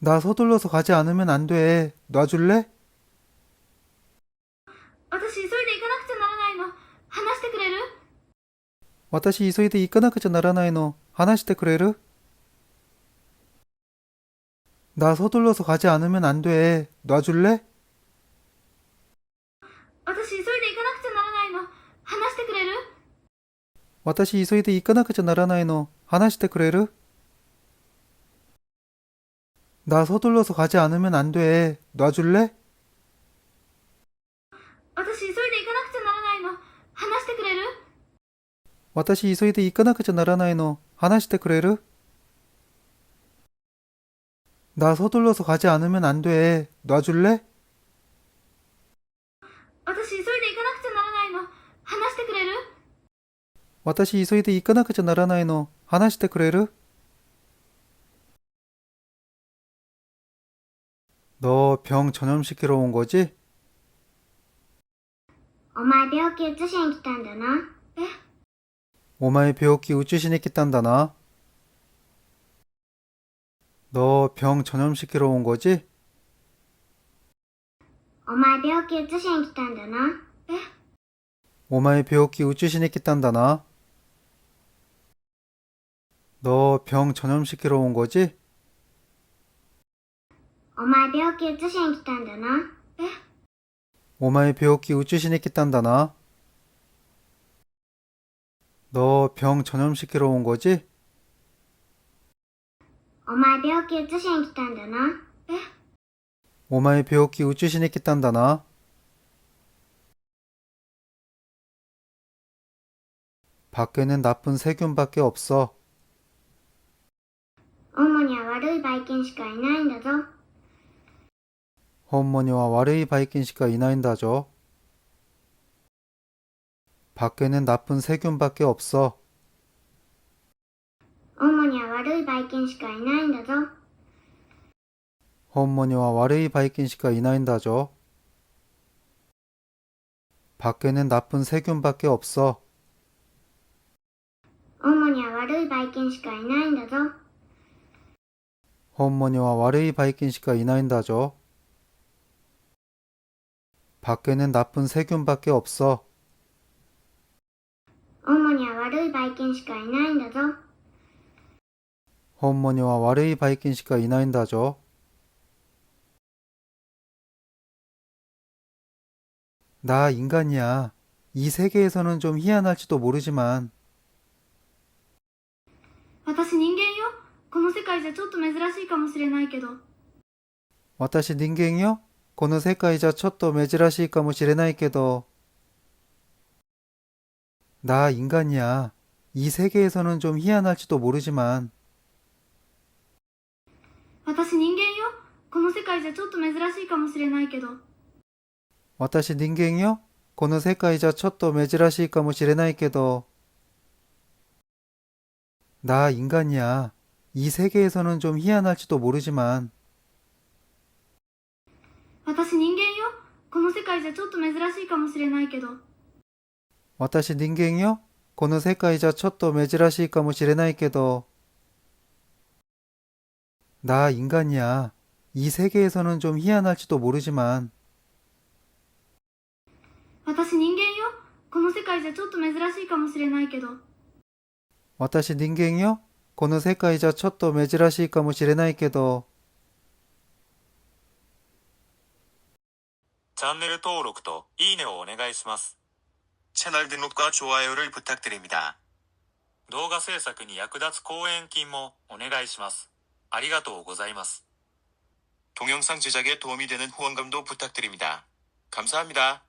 나 서둘러서 가지 않으면 안 돼. 놔줄래? 私急いで行かなくちゃならないの話してくれる 私急いで行かなくちゃならないの. 하나시대 그래르? 나 서둘러서 가지 않으면 안 돼. 놔줄래? 私急いで行かなくちゃならないの話してくれる 私急いで行かなくちゃならないの. 하나시대 그래르? 나 서둘러서 가지 않으면 안 돼. 놔줄래? 私急いで行かなくちゃならないの話してくれる 私急いで行かなくちゃならないの. 하나시대 그래르? 나 서둘러서 가지 않으면 안 돼. 놔줄래? 私急いで行かなくちゃならないの話してくれる 私急いで行かなくちゃならないの. 하나시대 그래르? 너 병 전염시키러 온 거지? お前病気移しに来たんだなえ 오마이病気 우쭈시니 끼딴다나. 너 병 전염시키러 온 거지? お前病気移しに来たんだなえ 오마이病気 우쭈시니 끼딴다나. 너 병 전염시키러 온 거지? お前病気移しに来たんだなえ 오마이病気 우쭈시니 끼딴다나. 너 병 전염시키러 온 거지? お前病気移しに来たんだなえ 오마이病気 우쭈시니 끼딴다나. 밖에는 나쁜 세균밖에 없어. 主には悪いばい菌しかいないんだぞ 어머니와 와레이 바이킨씨가 이나인다죠. 밖에는 나쁜 세균밖에 없어. 어머니와 와레이 바이킨씨가 이나인다죠. 어머니와 와레이 바이킨씨가 이나인다죠. 밖에는 나쁜 세균밖에 없어. 어머니와 와레이 바이킨씨가 이나인다죠. 어머니와 와레이 바이킨씨가 이나인다죠. 밖에는 나쁜 세균밖에 없어. 主には悪いばい菌しかいないんだぞ 홈모니와 와르이 바이킨시가 이나인다죠. 나 인간이야. 이 세계에서는 좀 희한할지도 모르지만 私人間よこの世界じゃちょっと珍しいかもしれないけど 와타시 닌갱이요? この世界じゃちょっと珍しいかもしれないけど 나 인간이야. 이 세계에서는 좀 희한할지도 모르지만 私人間よこの世界じゃちょっと珍しいかもしれないけど 와타시 닌갱이요? この世界じゃちょっと珍しいかもしれないけど 나 인간이야. 이 세계에서는 좀 희한할지도 모르지만 私人間よこの世界じゃちょっと珍しいかもしれないけど 와타시 닌갱이요? この世界じゃちょっと珍しいかもしれないけど 나 인간이야. 이 세계에서는 좀 희한할지도 모르지만 私人間よこの世界じゃちょっと珍しいかもしれないけど チャンネル登録といいねをお願いします。 채널 등록과 좋아요를 부탁드립니다. 動画制作に役立つ講演金もお願いします。ありがとうございます。 동영상 제작에 도움이 되는 후원금도 부탁드립니다. 감사합니다.